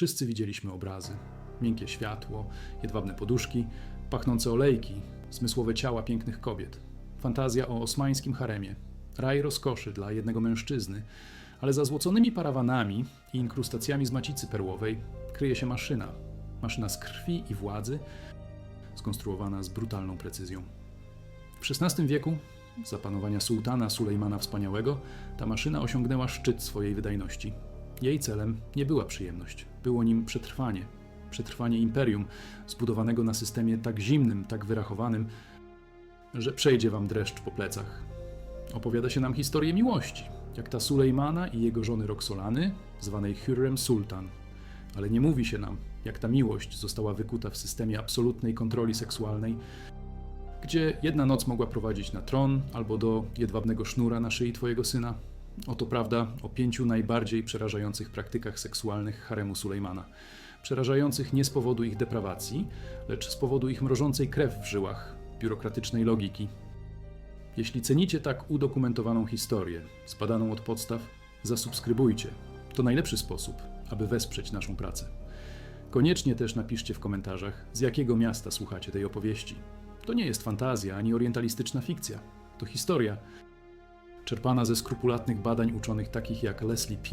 Wszyscy widzieliśmy obrazy. Miękkie światło, jedwabne poduszki, pachnące olejki, zmysłowe ciała pięknych kobiet. Fantazja o osmańskim haremie. Raj rozkoszy dla jednego mężczyzny, ale za złoconymi parawanami i inkrustacjami z macicy perłowej kryje się maszyna. Maszyna z krwi i władzy, skonstruowana z brutalną precyzją. W XVI wieku, za panowania sułtana Sulejmana Wspaniałego, ta maszyna osiągnęła szczyt swojej wydajności. Jej celem nie była przyjemność, było nim przetrwanie. Przetrwanie imperium, zbudowanego na systemie tak zimnym, tak wyrachowanym, że przejdzie wam dreszcz po plecach. Opowiada się nam historię miłości, jak ta Sulejmana i jego żony Roxolany, zwanej Hürrem Sultan. Ale nie mówi się nam, jak ta miłość została wykuta w systemie absolutnej kontroli seksualnej, gdzie jedna noc mogła prowadzić na tron albo do jedwabnego sznura na szyi twojego syna. Oto prawda o pięciu najbardziej przerażających praktykach seksualnych haremu Sulejmana. Przerażających nie z powodu ich deprawacji, lecz z powodu ich mrożącej krew w żyłach, biurokratycznej logiki. Jeśli cenicie tak udokumentowaną historię, zbadaną od podstaw, zasubskrybujcie. To najlepszy sposób, aby wesprzeć naszą pracę. Koniecznie też napiszcie w komentarzach, z jakiego miasta słuchacie tej opowieści. To nie jest fantazja ani orientalistyczna fikcja. To historia, czerpana ze skrupulatnych badań uczonych takich jak Leslie P.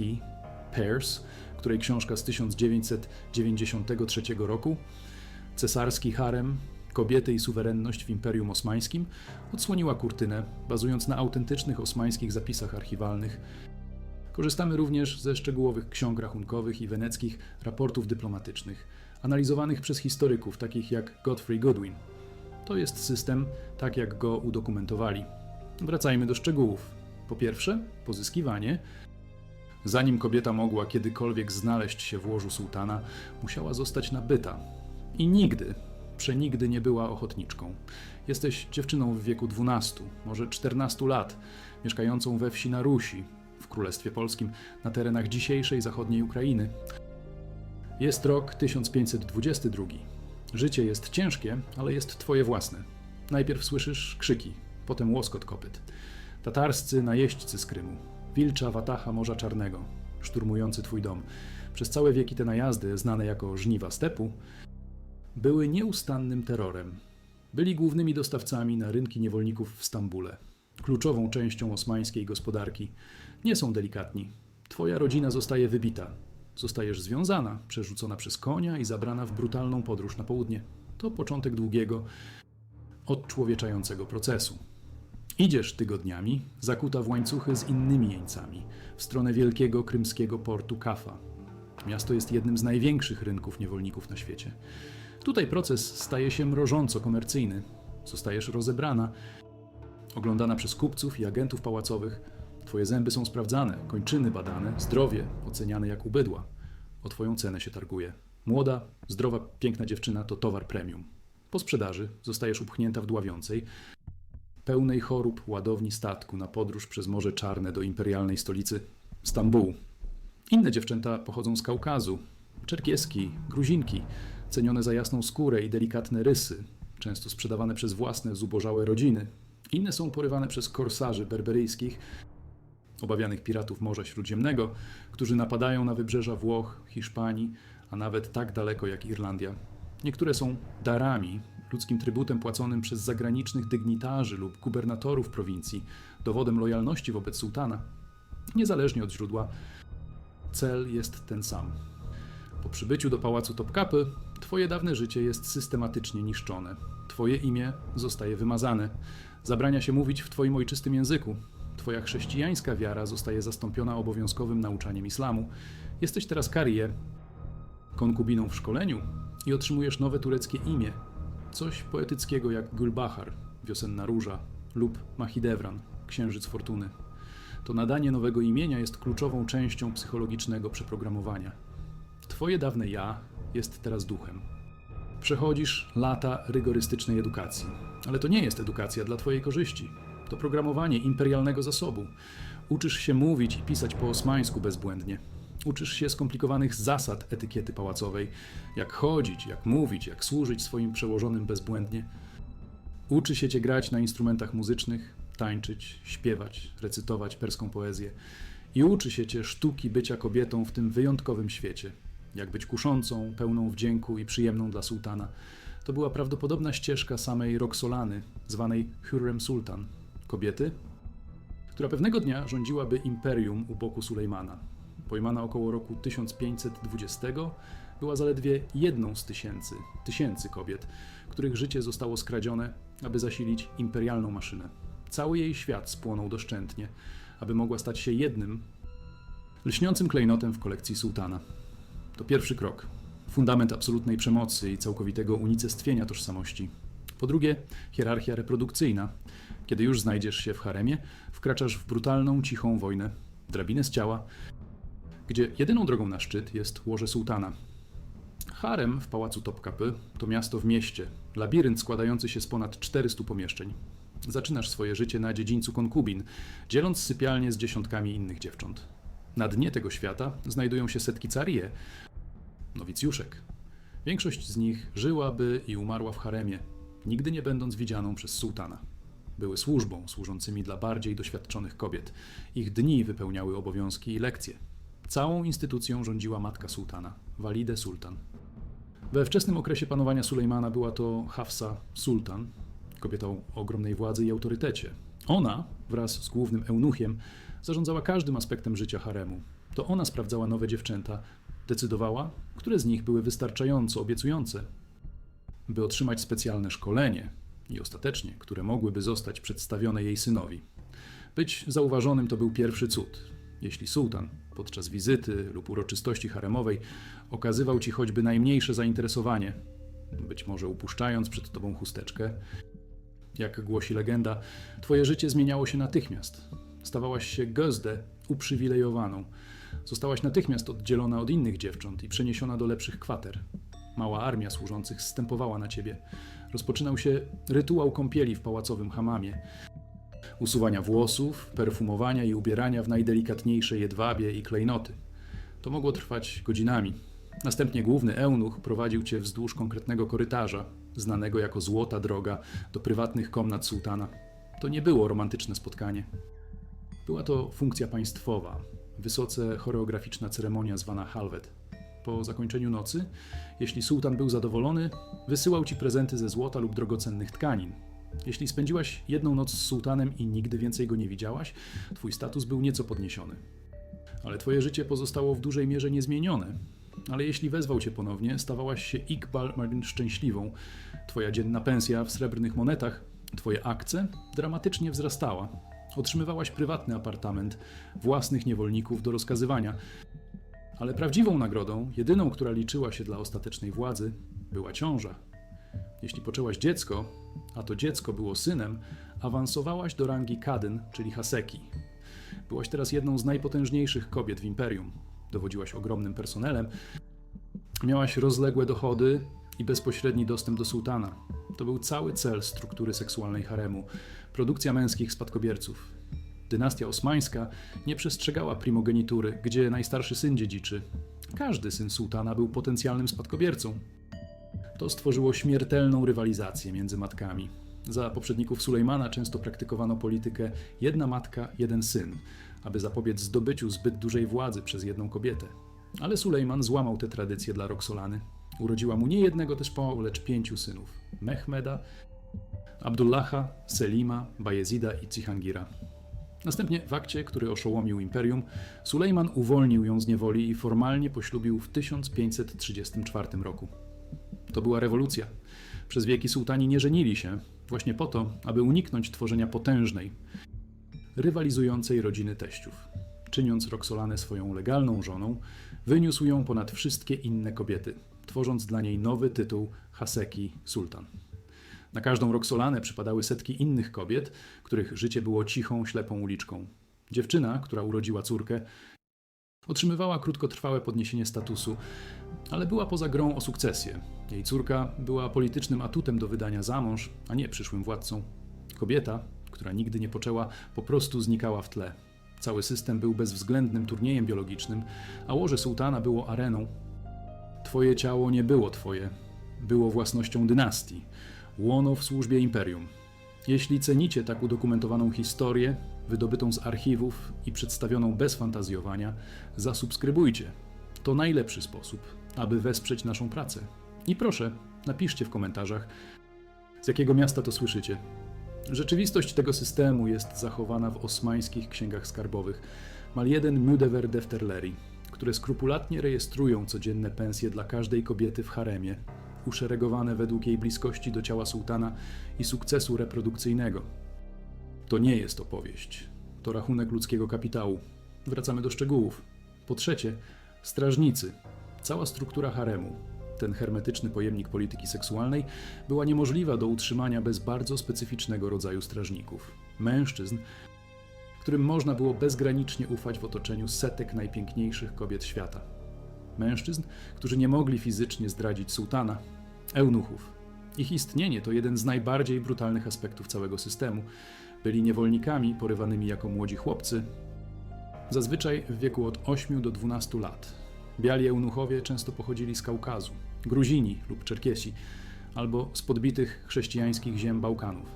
Peirce, której książka z 1993 roku, Cesarski harem, kobiety i suwerenność w Imperium Osmańskim, odsłoniła kurtynę, bazując na autentycznych osmańskich zapisach archiwalnych. Korzystamy również ze szczegółowych ksiąg rachunkowych i weneckich raportów dyplomatycznych, analizowanych przez historyków takich jak Godfrey Goodwin. To jest system, tak jak go udokumentowali. Wracajmy do szczegółów. Po pierwsze, pozyskiwanie. Zanim kobieta mogła kiedykolwiek znaleźć się w łożu sułtana, musiała zostać nabyta. I nigdy, przenigdy nie była ochotniczką. Jesteś dziewczyną w wieku 12, może 14 lat, mieszkającą we wsi na Rusi, w Królestwie Polskim, na terenach dzisiejszej zachodniej Ukrainy. Jest rok 1522. Życie jest ciężkie, ale jest twoje własne. Najpierw słyszysz krzyki, potem łoskot kopyt. Tatarscy najeźdźcy z Krymu, wilcza watacha Morza Czarnego, szturmujący twój dom. Przez całe wieki te najazdy, znane jako żniwa stepu, były nieustannym terrorem. Byli głównymi dostawcami na rynki niewolników w Stambule, kluczową częścią osmańskiej gospodarki. Nie są delikatni. Twoja rodzina zostaje wybita. Zostajesz związana, przerzucona przez konia i zabrana w brutalną podróż na południe. To początek długiego, odczłowieczającego procesu. Idziesz tygodniami, zakuta w łańcuchy z innymi jeńcami, w stronę wielkiego krymskiego portu Kafa. Miasto jest jednym z największych rynków niewolników na świecie. Tutaj proces staje się mrożąco komercyjny. Zostajesz rozebrana, oglądana przez kupców i agentów pałacowych. Twoje zęby są sprawdzane, kończyny badane, zdrowie oceniane jak u bydła. O twoją cenę się targuje. Młoda, zdrowa, piękna dziewczyna to towar premium. Po sprzedaży zostajesz upchnięta w dławiącej, pełnej chorób ładowni statku na podróż przez Morze Czarne do imperialnej stolicy Stambułu. Inne dziewczęta pochodzą z Kaukazu. Czerkieski, Gruzinki, cenione za jasną skórę i delikatne rysy, często sprzedawane przez własne zubożałe rodziny. Inne są porywane przez korsarzy berberyjskich, obawianych piratów Morza Śródziemnego, którzy napadają na wybrzeża Włoch, Hiszpanii, a nawet tak daleko jak Irlandia. Niektóre są darami, ludzkim trybutem płaconym przez zagranicznych dygnitarzy lub gubernatorów prowincji, dowodem lojalności wobec sułtana. Niezależnie od źródła, cel jest ten sam. Po przybyciu do pałacu Topkapy, twoje dawne życie jest systematycznie niszczone. Twoje imię zostaje wymazane. Zabrania się mówić w twoim ojczystym języku. Twoja chrześcijańska wiara zostaje zastąpiona obowiązkowym nauczaniem islamu. Jesteś teraz karię, konkubiną w szkoleniu i otrzymujesz nowe tureckie imię. Coś poetyckiego jak Gulbahar, wiosenna róża, lub Mahidevran, księżyc fortuny. To nadanie nowego imienia jest kluczową częścią psychologicznego przeprogramowania. Twoje dawne ja jest teraz duchem. Przechodzisz lata rygorystycznej edukacji, ale to nie jest edukacja dla Twojej korzyści. To programowanie imperialnego zasobu. Uczysz się mówić i pisać po osmańsku bezbłędnie. Uczysz się skomplikowanych zasad etykiety pałacowej, jak chodzić, jak mówić, jak służyć swoim przełożonym bezbłędnie. Uczy się cię grać na instrumentach muzycznych, tańczyć, śpiewać, recytować perską poezję. I uczy się cię sztuki bycia kobietą w tym wyjątkowym świecie. jak być kuszącą, pełną wdzięku i przyjemną dla sułtana. To była prawdopodobna ścieżka samej Roxolany, zwanej Hürrem Sultan, kobiety, która pewnego dnia rządziłaby imperium u boku Sulejmana. Pojmana około roku 1520, była zaledwie jedną z tysięcy, tysięcy kobiet, których życie zostało skradzione, aby zasilić imperialną maszynę. Cały jej świat spłonął doszczętnie, aby mogła stać się jednym, lśniącym klejnotem w kolekcji sułtana. To pierwszy krok. Fundament absolutnej przemocy i całkowitego unicestwienia tożsamości. Po drugie, hierarchia reprodukcyjna. Kiedy już znajdziesz się w haremie, wkraczasz w brutalną, cichą wojnę, drabinę z ciała, gdzie jedyną drogą na szczyt jest łoże sułtana. Harem w pałacu Topkapy to miasto w mieście, labirynt składający się z ponad 400 pomieszczeń. Zaczynasz swoje życie na dziedzińcu konkubin, dzieląc sypialnię z dziesiątkami innych dziewcząt. Na dnie tego świata znajdują się setki carije, nowicjuszek. Większość z nich żyłaby i umarła w haremie, nigdy nie będąc widzianą przez sułtana. Były służbą, służącymi dla bardziej doświadczonych kobiet. Ich dni wypełniały obowiązki i lekcje. Całą instytucją rządziła matka sułtana, Walide Sultan. We wczesnym okresie panowania Sulejmana była to Hafsa Sultan, kobieta o ogromnej władzy i autorytecie. Ona, wraz z głównym eunuchiem, zarządzała każdym aspektem życia haremu. To ona sprawdzała nowe dziewczęta, decydowała, które z nich były wystarczająco obiecujące, by otrzymać specjalne szkolenie i ostatecznie, które mogłyby zostać przedstawione jej synowi. Być zauważonym to był pierwszy cud. Jeśli sułtan podczas wizyty lub uroczystości haremowej okazywał ci choćby najmniejsze zainteresowanie, być może upuszczając przed tobą chusteczkę, jak głosi legenda, twoje życie zmieniało się natychmiast. Stawałaś się gozdę uprzywilejowaną. Zostałaś natychmiast oddzielona od innych dziewcząt i przeniesiona do lepszych kwater. Mała armia służących zstępowała na ciebie. Rozpoczynał się rytuał kąpieli w pałacowym hamamie. Usuwania włosów, perfumowania i ubierania w najdelikatniejsze jedwabie i klejnoty. To mogło trwać godzinami. Następnie główny eunuch prowadził cię wzdłuż konkretnego korytarza, znanego jako Złota Droga, do prywatnych komnat sułtana. To nie było romantyczne spotkanie. Była to funkcja państwowa, wysoce choreograficzna ceremonia zwana halwet. Po zakończeniu nocy, jeśli sułtan był zadowolony, wysyłał ci prezenty ze złota lub drogocennych tkanin. Jeśli spędziłaś jedną noc z sułtanem i nigdy więcej go nie widziałaś, twój status był nieco podniesiony. Ale twoje życie pozostało w dużej mierze niezmienione. Ale jeśli wezwał cię ponownie, stawałaś się Iqbal Marin szczęśliwą. Twoja dzienna pensja w srebrnych monetach, twoje akce dramatycznie wzrastała. Otrzymywałaś prywatny apartament, własnych niewolników do rozkazywania. Ale prawdziwą nagrodą, jedyną, która liczyła się dla ostatecznej władzy, była ciąża. Jeśli poczęłaś dziecko, a to dziecko było synem, awansowałaś do rangi kadyn, czyli haseki. Byłaś teraz jedną z najpotężniejszych kobiet w imperium. Dowodziłaś ogromnym personelem, miałaś rozległe dochody i bezpośredni dostęp do sułtana. To był cały cel struktury seksualnej haremu produkcja męskich spadkobierców. Dynastia osmańska nie przestrzegała primogenitury, gdzie najstarszy syn dziedziczy. Każdy syn sułtana był potencjalnym spadkobiercą. To stworzyło śmiertelną rywalizację między matkami. Za poprzedników Sulejmana często praktykowano politykę jedna matka, jeden syn, aby zapobiec zdobyciu zbyt dużej władzy przez jedną kobietę. Ale Sulejman złamał tę tradycję dla Roxolany. Urodziła mu nie jednego też po, lecz pięciu synów: Mehmeda, Abdullaha, Selima, Bajezida i Cihangira. Następnie w akcie, który oszołomił imperium, Sulejman uwolnił ją z niewoli i formalnie poślubił w 1534 roku. To była rewolucja. Przez wieki sułtani nie żenili się, właśnie po to, aby uniknąć tworzenia potężnej, rywalizującej rodziny teściów. Czyniąc Roxolanę swoją legalną żoną, wyniósł ją ponad wszystkie inne kobiety, tworząc dla niej nowy tytuł Haseki Sultan. Na każdą Roxolanę przypadały setki innych kobiet, których życie było cichą, ślepą uliczką. Dziewczyna, która urodziła córkę, otrzymywała krótkotrwałe podniesienie statusu, ale była poza grą o sukcesję. Jej córka była politycznym atutem do wydania za mąż, a nie przyszłym władcą. Kobieta, która nigdy nie poczęła, po prostu znikała w tle. Cały system był bezwzględnym turniejem biologicznym, a łoże sułtana było areną. Twoje ciało nie było twoje, było własnością dynastii, łono w służbie imperium. Jeśli cenicie tak udokumentowaną historię, wydobytą z archiwów i przedstawioną bez fantazjowania, zasubskrybujcie. To najlepszy sposób, aby wesprzeć naszą pracę. I proszę, napiszcie w komentarzach, z jakiego miasta to słyszycie. Rzeczywistość tego systemu jest zachowana w osmańskich księgach skarbowych mal jeden Müdever Defterleri, które skrupulatnie rejestrują codzienne pensje dla każdej kobiety w haremie, uszeregowane według jej bliskości do ciała sułtana i sukcesu reprodukcyjnego. To nie jest opowieść, to rachunek ludzkiego kapitału. Wracamy do szczegółów. Po trzecie, strażnicy. Cała struktura haremu, ten hermetyczny pojemnik polityki seksualnej, była niemożliwa do utrzymania bez bardzo specyficznego rodzaju strażników. Mężczyzn, którym można było bezgranicznie ufać w otoczeniu setek najpiękniejszych kobiet świata. Mężczyzn, którzy nie mogli fizycznie zdradzić sułtana, eunuchów. Ich istnienie to jeden z najbardziej brutalnych aspektów całego systemu. Byli niewolnikami porywanymi jako młodzi chłopcy, zazwyczaj w wieku od 8 do 12 lat. Biali eunuchowie często pochodzili z Kaukazu, Gruzini lub Czerkiesi, albo z podbitych chrześcijańskich ziem Bałkanów.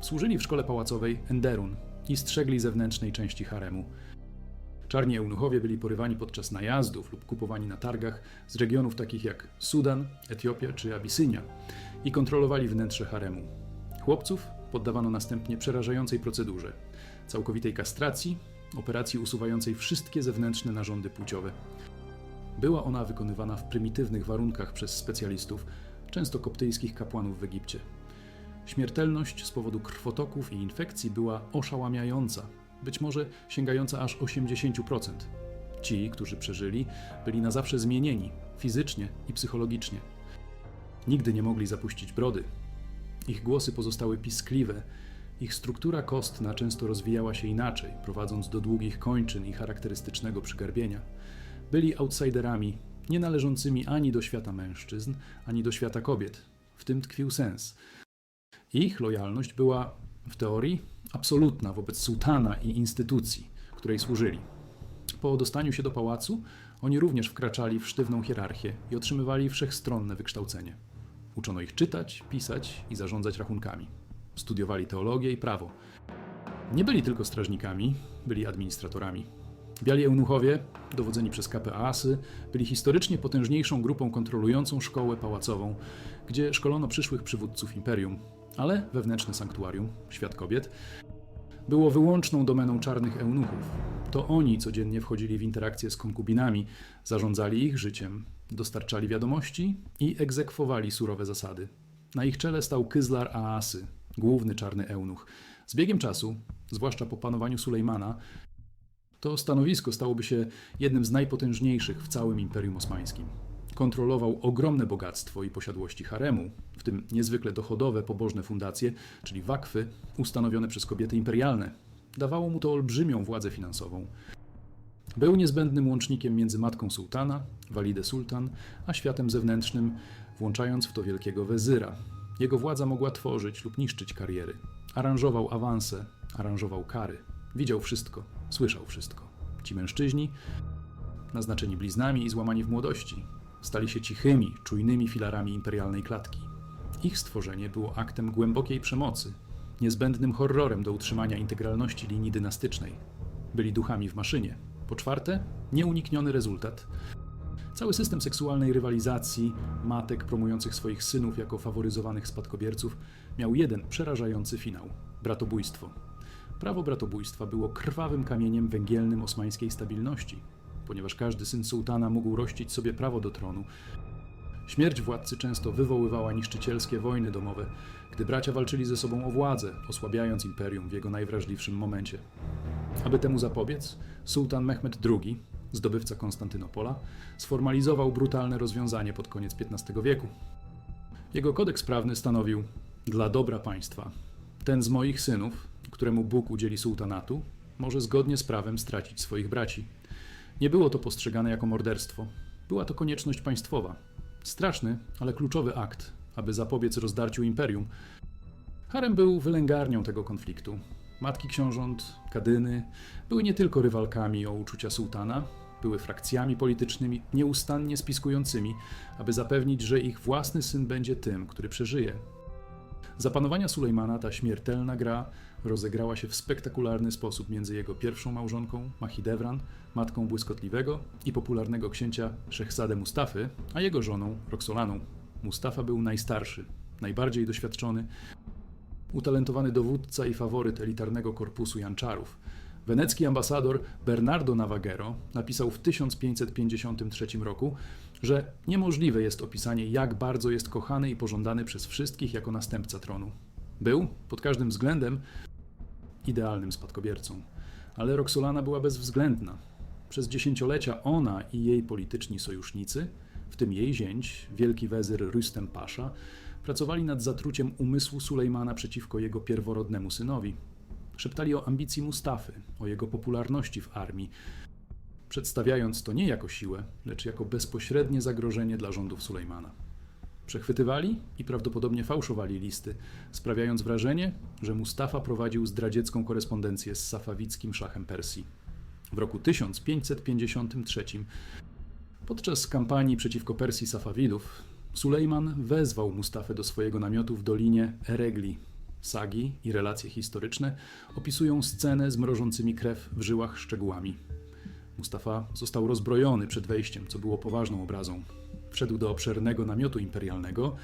Służyli w szkole pałacowej Enderun i strzegli zewnętrznej części haremu. Czarni eunuchowie byli porywani podczas najazdów lub kupowani na targach z regionów takich jak Sudan, Etiopia czy Abisynia i kontrolowali wnętrze haremu. Chłopców poddawano następnie przerażającej procedurze całkowitej kastracji, operacji usuwającej wszystkie zewnętrzne narządy płciowe. Była ona wykonywana w prymitywnych warunkach przez specjalistów, często koptyjskich kapłanów w Egipcie. Śmiertelność z powodu krwotoków i infekcji była oszałamiająca, być może sięgająca aż 80%. Ci, którzy przeżyli, byli na zawsze zmienieni fizycznie i psychologicznie. Nigdy nie mogli zapuścić brody. Ich głosy pozostały piskliwe, ich struktura kostna często rozwijała się inaczej, prowadząc do długich kończyn i charakterystycznego przygarbienia. Byli outsiderami, nie należącymi ani do świata mężczyzn, ani do świata kobiet. W tym tkwił sens. Ich lojalność była, w teorii, absolutna wobec sułtana i instytucji, której służyli. Po dostaniu się do pałacu, oni również wkraczali w sztywną hierarchię i otrzymywali wszechstronne wykształcenie. Uczono ich czytać, pisać i zarządzać rachunkami. Studiowali teologię i prawo. Nie byli tylko strażnikami, byli administratorami. Biali eunuchowie, dowodzeni przez KPASy, byli historycznie potężniejszą grupą kontrolującą szkołę pałacową, gdzie szkolono przyszłych przywódców imperium, ale wewnętrzne sanktuarium, świat kobiet, było wyłączną domeną czarnych eunuchów. To oni codziennie wchodzili w interakcje z konkubinami, zarządzali ich życiem, dostarczali wiadomości i egzekwowali surowe zasady. Na ich czele stał Kyzlar Aasy, główny czarny eunuch. Z biegiem czasu, zwłaszcza po panowaniu Sulejmana, to stanowisko stałoby się jednym z najpotężniejszych w całym Imperium Osmańskim. Kontrolował ogromne bogactwo i posiadłości haremu, w tym niezwykle dochodowe pobożne fundacje, czyli wakwy, ustanowione przez kobiety imperialne. Dawało mu to olbrzymią władzę finansową. Był niezbędnym łącznikiem między matką sułtana, Walidę Sultan, a światem zewnętrznym, włączając w to wielkiego wezyra. Jego władza mogła tworzyć lub niszczyć kariery. Aranżował awanse, aranżował kary. Widział wszystko, słyszał wszystko. Ci mężczyźni, naznaczeni bliznami i złamani w młodości, stali się cichymi, czujnymi filarami imperialnej klatki. Ich stworzenie było aktem głębokiej przemocy, niezbędnym horrorem do utrzymania integralności linii dynastycznej. Byli duchami w maszynie. Po czwarte, nieunikniony rezultat. Cały system seksualnej rywalizacji, matek promujących swoich synów jako faworyzowanych spadkobierców, miał jeden przerażający finał bratobójstwo. Prawo bratobójstwa było krwawym kamieniem węgielnym osmańskiej stabilności, ponieważ każdy syn sułtana mógł rościć sobie prawo do tronu. Śmierć władcy często wywoływała niszczycielskie wojny domowe, gdy bracia walczyli ze sobą o władzę, osłabiając imperium w jego najwrażliwszym momencie. Aby temu zapobiec, sułtan Mehmed II, zdobywca Konstantynopola, sformalizował brutalne rozwiązanie pod koniec XV wieku. Jego kodeks prawny stanowił: Dla dobra państwa, ten z moich synów, któremu Bóg udzieli sułtanatu, może zgodnie z prawem stracić swoich braci. Nie było to postrzegane jako morderstwo. Była to konieczność państwowa. Straszny, ale kluczowy akt, aby zapobiec rozdarciu imperium. Harem był wylęgarnią tego konfliktu. Matki książąt, kadyny były nie tylko rywalkami o uczucia sułtana, były frakcjami politycznymi nieustannie spiskującymi, aby zapewnić, że ich własny syn będzie tym, który przeżyje. Za panowania Sulejmana ta śmiertelna gra rozegrała się w spektakularny sposób między jego pierwszą małżonką, Mahidevran, matką błyskotliwego i popularnego księcia Szechzade Mustafy, a jego żoną, Roxolaną. Mustafa był najstarszy, najbardziej doświadczony, utalentowany dowódca i faworyt elitarnego korpusu Janczarów. Wenecki ambasador Bernardo Navagero napisał w 1553 roku, że niemożliwe jest opisanie, jak bardzo jest kochany i pożądany przez wszystkich jako następca tronu. Był, pod każdym względem, idealnym spadkobiercą. Ale Roxolana była bezwzględna. Przez dziesięciolecia ona i jej polityczni sojusznicy, w tym jej zięć, wielki wezyr Rüstem Pasza, pracowali nad zatruciem umysłu Sulejmana przeciwko jego pierworodnemu synowi. Szeptali o ambicji Mustafy, o jego popularności w armii, przedstawiając to nie jako siłę, lecz jako bezpośrednie zagrożenie dla rządów Sulejmana. Przechwytywali i prawdopodobnie fałszowali listy, sprawiając wrażenie, że Mustafa prowadził zdradziecką korespondencję z safawickim szachem Persji. W roku 1553, podczas kampanii przeciwko Persji Safawidów, Sulejman wezwał Mustafę do swojego namiotu w dolinie Eregli. Sagi i relacje historyczne opisują scenę z mrożącymi krew w żyłach szczegółami. Mustafa został rozbrojony przed wejściem, co było poważną obrazą. Wszedł do obszernego namiotu imperialnego,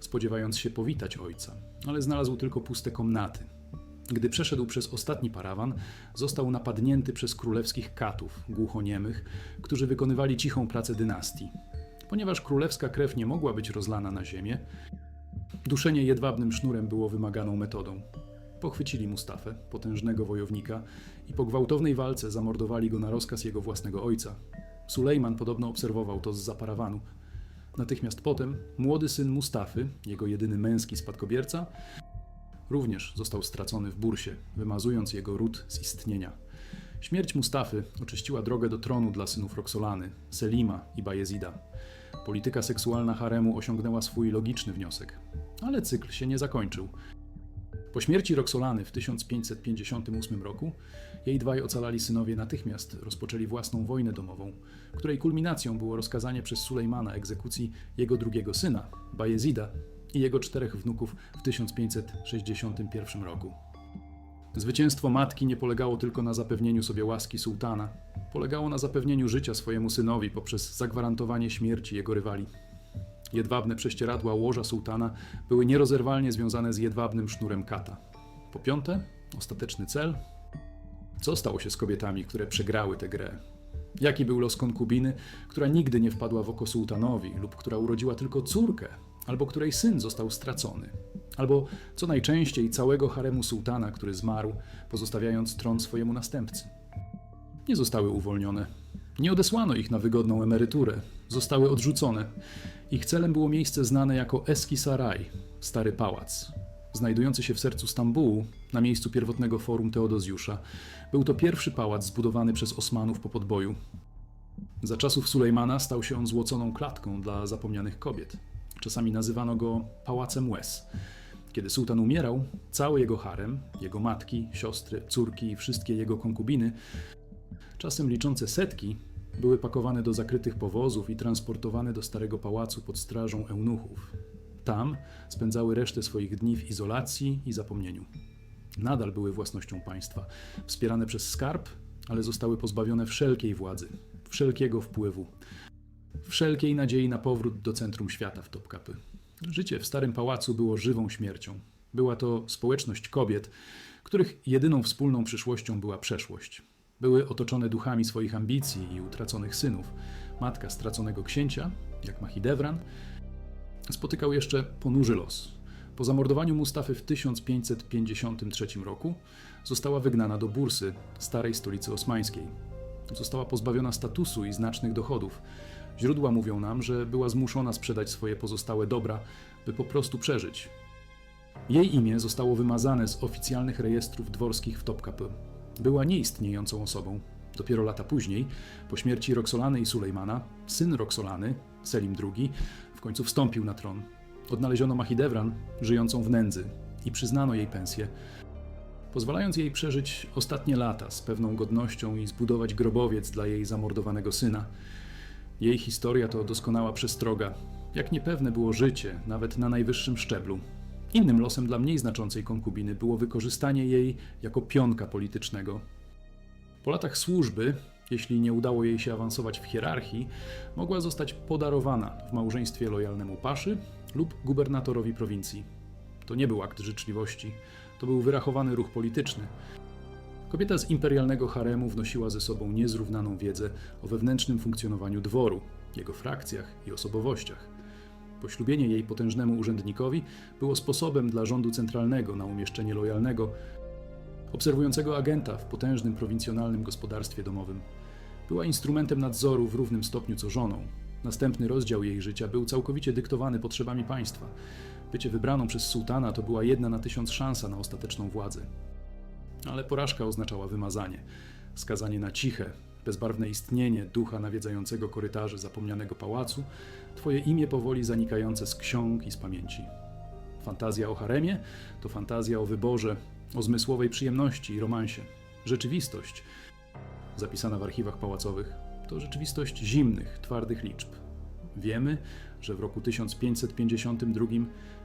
spodziewając się powitać ojca, ale znalazł tylko puste komnaty. Gdy przeszedł przez ostatni parawan, został napadnięty przez królewskich katów, głuchoniemych, którzy wykonywali cichą pracę dynastii. Ponieważ królewska krew nie mogła być rozlana na ziemię, duszenie jedwabnym sznurem było wymaganą metodą. Pochwycili Mustafę, potężnego wojownika, i po gwałtownej walce zamordowali go na rozkaz jego własnego ojca. Sulejman podobno obserwował to z zaparawanu. Natychmiast potem młody syn Mustafy, jego jedyny męski spadkobierca, również został stracony w bursie, wymazując jego ród z istnienia. Śmierć Mustafy oczyściła drogę do tronu dla synów Roxolany, Selima i Bajezida. Polityka seksualna haremu osiągnęła swój logiczny wniosek, ale cykl się nie zakończył. Po śmierci Roxolany w 1558 roku jej dwaj ocalali synowie natychmiast rozpoczęli własną wojnę domową, której kulminacją było rozkazanie przez Sulejmana egzekucji jego drugiego syna, Bajezida, i jego czterech wnuków w 1561 roku. Zwycięstwo matki nie polegało tylko na zapewnieniu sobie łaski sułtana, polegało na zapewnieniu życia swojemu synowi poprzez zagwarantowanie śmierci jego rywali. Jedwabne prześcieradła łoża sułtana były nierozerwalnie związane z jedwabnym sznurem kata. Po piąte, ostateczny cel. Co stało się z kobietami, które przegrały tę grę? Jaki był los konkubiny, która nigdy nie wpadła w oko sułtanowi lub która urodziła tylko córkę, albo której syn został stracony? Albo, co najczęściej, całego haremu sułtana, który zmarł, pozostawiając tron swojemu następcy? Nie zostały uwolnione. Nie odesłano ich na wygodną emeryturę. Zostały odrzucone. Ich celem było miejsce znane jako Eski Saraj, stary pałac. Znajdujący się w sercu Stambułu, na miejscu pierwotnego forum Teodozjusza, był to pierwszy pałac zbudowany przez Osmanów po podboju. Za czasów Sulejmana stał się on złoconą klatką dla zapomnianych kobiet. Czasami nazywano go Pałacem Łez. Kiedy sułtan umierał, cały jego harem, jego matki, siostry, córki i wszystkie jego konkubiny, czasem liczące setki, były pakowane do zakrytych powozów i transportowane do starego pałacu pod strażą eunuchów. Tam spędzały resztę swoich dni w izolacji i zapomnieniu. Nadal były własnością państwa, wspierane przez skarb, ale zostały pozbawione wszelkiej władzy, wszelkiego wpływu, wszelkiej nadziei na powrót do centrum świata w Topkapy. Życie w starym pałacu było żywą śmiercią. Była to społeczność kobiet, których jedyną wspólną przyszłością była przeszłość. Były otoczone duchami swoich ambicji i utraconych synów. Matka straconego księcia, jak Mahidevran, spotykał jeszcze ponurzy los. Po zamordowaniu Mustafy w 1553 roku została wygnana do Bursy, starej stolicy osmańskiej. Została pozbawiona statusu i znacznych dochodów. Źródła mówią nam, że była zmuszona sprzedać swoje pozostałe dobra, by po prostu przeżyć. Jej imię zostało wymazane z oficjalnych rejestrów dworskich w Topkapı. Była nieistniejącą osobą. Dopiero lata później, po śmierci Roxolany i Sulejmana, syn Roxolany, Selim II, w końcu wstąpił na tron. Odnaleziono Mahidevran, żyjącą w nędzy, i przyznano jej pensję, pozwalając jej przeżyć ostatnie lata z pewną godnością i zbudować grobowiec dla jej zamordowanego syna. Jej historia to doskonała przestroga, jak niepewne było życie, nawet na najwyższym szczeblu. Innym losem dla mniej znaczącej konkubiny było wykorzystanie jej jako pionka politycznego. Po latach służby, jeśli nie udało jej się awansować w hierarchii, mogła zostać podarowana w małżeństwie lojalnemu paszy lub gubernatorowi prowincji. To nie był akt życzliwości, to był wyrachowany ruch polityczny. Kobieta z imperialnego haremu wnosiła ze sobą niezrównaną wiedzę o wewnętrznym funkcjonowaniu dworu, jego frakcjach i osobowościach. Poślubienie jej potężnemu urzędnikowi było sposobem dla rządu centralnego na umieszczenie lojalnego, obserwującego agenta w potężnym prowincjonalnym gospodarstwie domowym. Była instrumentem nadzoru w równym stopniu co żoną. Następny rozdział jej życia był całkowicie dyktowany potrzebami państwa. Bycie wybraną przez sułtana to była jedna na tysiąc szansa na ostateczną władzę. Ale porażka oznaczała wymazanie, skazanie na ciche, bezbarwne istnienie ducha nawiedzającego korytarze zapomnianego pałacu, twoje imię powoli zanikające z ksiąg i z pamięci. Fantazja o haremie to fantazja o wyborze, o zmysłowej przyjemności i romansie. Rzeczywistość, zapisana w archiwach pałacowych, to rzeczywistość zimnych, twardych liczb. Wiemy, że w roku 1552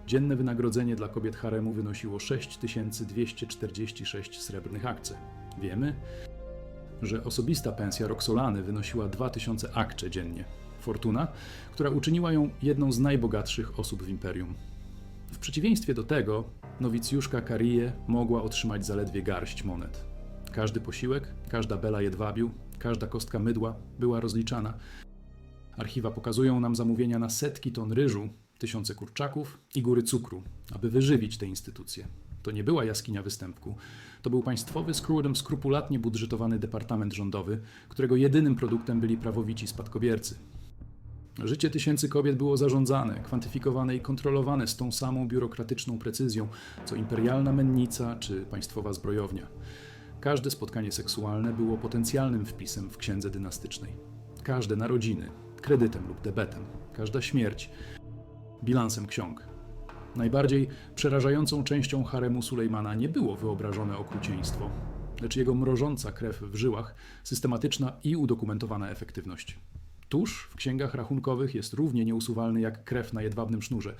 dzienne wynagrodzenie dla kobiet haremu wynosiło 6246 srebrnych akce. Wiemy, że osobista pensja Roxolany wynosiła 2000 akcze dziennie. Fortuna, która uczyniła ją jedną z najbogatszych osób w imperium. W przeciwieństwie do tego, nowicjuszka Karie mogła otrzymać zaledwie garść monet. Każdy posiłek, każda bela jedwabiu, każda kostka mydła była rozliczana. Archiwa pokazują nam zamówienia na setki ton ryżu, tysiące kurczaków i góry cukru, aby wyżywić te instytucje. To nie była jaskinia występku. To był państwowy skrótem skrupulatnie budżetowany departament rządowy, którego jedynym produktem byli prawowici spadkobiercy. Życie tysięcy kobiet było zarządzane, kwantyfikowane i kontrolowane z tą samą biurokratyczną precyzją, co imperialna mennica czy państwowa zbrojownia. Każde spotkanie seksualne było potencjalnym wpisem w księdze dynastycznej. Każde narodziny, kredytem lub debetem, każda śmierć, bilansem ksiąg. Najbardziej przerażającą częścią haremu Sulejmana nie było wyobrażone okrucieństwo, lecz jego mrożąca krew w żyłach, systematyczna i udokumentowana efektywność. Tusz w księgach rachunkowych jest równie nieusuwalny jak krew na jedwabnym sznurze,